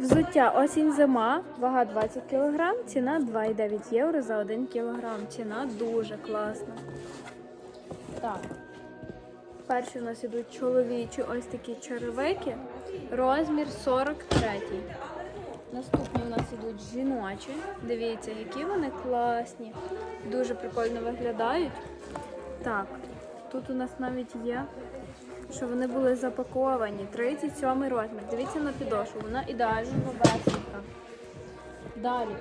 Взуття осінь зима, вага 20 кг, ціна 2,9 євро за 1 кг. Ціна дуже класна. Так. Перші у нас ідуть чоловічі ось такі черевики. Розмір 43. Наступні у нас ідуть жіночі. Дивіться, які вони класні. Дуже прикольно виглядають. Так, тут у нас навіть є, що вони були запаковані. 37 розмір. Дивіться на підошву, вона ідеально новесенька. Далі.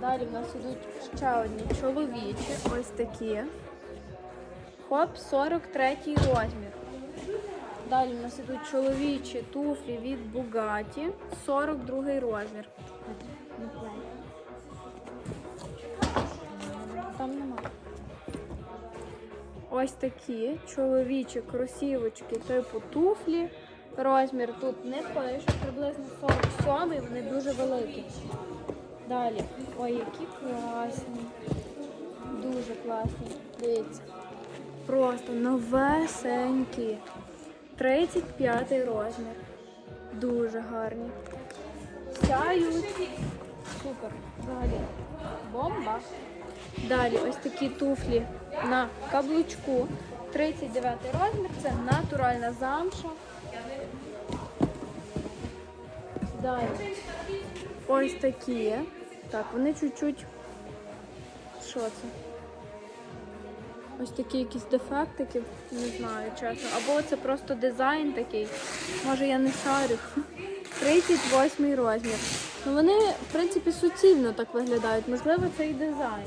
Далі в нас ідуть ще одні чоловічі, ось такі. Хоп, 43 розмір. Далі в нас ідуть чоловічі туфлі від Bugatti, 42 розмір. Ось такі чоловічі кросівочки типу туфлі. Розмір тут не пише, приблизно 47, вони дуже великі. Далі. Ой, які класні. Дуже класні. Дивіться. Просто новесенькі. 35 розмір. Дуже гарні. Сяють. Супер. Далі. Бомба. Далі ось такі туфлі на каблучку. 39 розмір. Це натуральна замша. Далі. Ось такі. Так, вони чуть-чуть. Що це? Ось такі якісь дефектики, не знаю, чесно. Або це просто дизайн такий. Може я не шарю. 38 розмір. Ну вони, в принципі, суцільно так виглядають. Можливо, це і дизайн.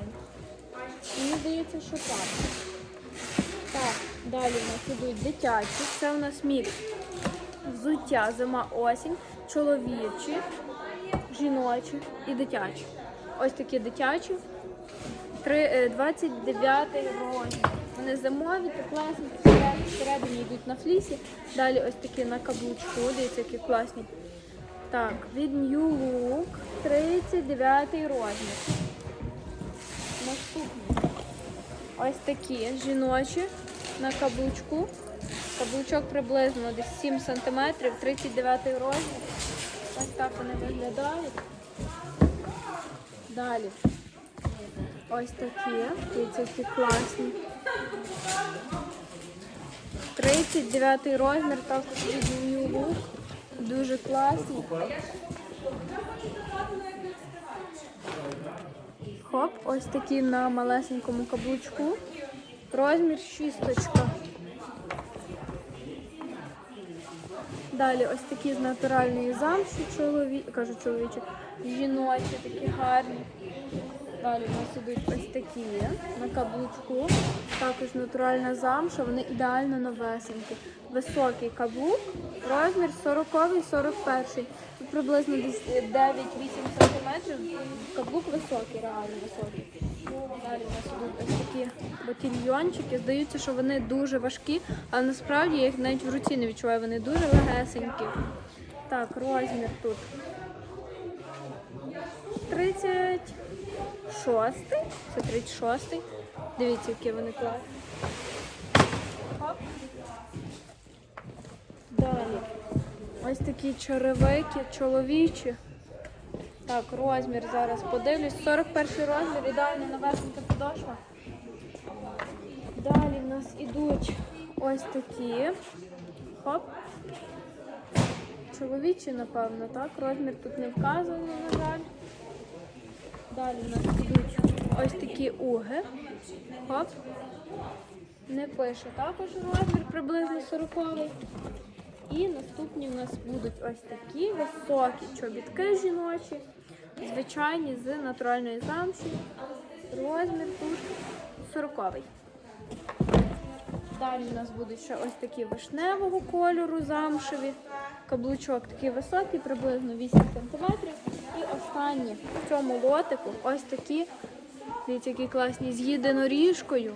Здається, що так. Так, далі у нас ідуть дитячі. Це у нас мікс. Взуття, зима, осінь, чоловічі, жіночі і дитячі. Ось такі дитячі. Е, 29 розмір. Вони зимові, класні, всередині йдуть на флісі. Далі ось такі на каблучку, дивіться, які класні. Так, від New Look 39 розмір. Ось такі жіночі на каблучку. Каблучок приблизно десь 7 см, 39 розмір. Ось так вони виглядають. Далі. Ось такі. Дивіться, які класні. 39 розмір, також від New Look. Дуже класні. Хоп, ось такі на малесенькому каблучку. Розмір шісточка. Далі ось такі з натуральної замші, чолові... кажу чоловічі, жіночі, такі гарні. Далі у нас ідуть ось такі на каблучку. Також натуральна замша, вони ідеально новесенькі. Високий каблук, розмір 40-41. Тут приблизно 9-8 см. Каблук високий, реально високий. Далі у нас ідуть ось такі ботильйончики. Здаються, що вони дуже важкі, але насправді я їх навіть в руці не відчуваю, вони дуже легесенькі. Так, розмір тут 36. Це 36-й. Дивіться, які вони класні. Хоп. Далі. Ось такі черевики, чоловічі. Так, розмір зараз подивлюсь. 41 розмір, ідеально новесенька підошва. Далі в нас ідуть ось такі. Хоп. Чоловічі, напевно, так. Розмір тут не вказано. Далі в нас ідуть ось такі уги. Хоп. Не пише також розмір, приблизно 40 І наступні у нас будуть ось такі високі чобітки жіночі, звичайні з натуральної замші. Розмір тут 40 Далі у нас будуть ще ось такі вишневого кольору замшеві. Каблучок такий високий, приблизно 8 см. І останні в цьому лотику ось такі, дивіться, які класні, з єдиноріжкою.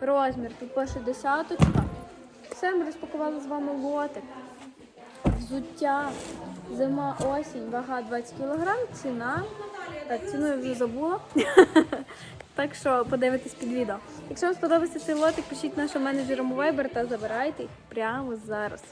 Розмір тут пише десяточка. Все, ми розпакували з вами лотик. Взуття, зима, осінь, вага 20 кг, ціна. Так, ціну я вже забула. Так що подивитесь під відео. Якщо вам сподобався цей лотик, пишіть нашому менеджеру Viber та забирайте їх прямо зараз.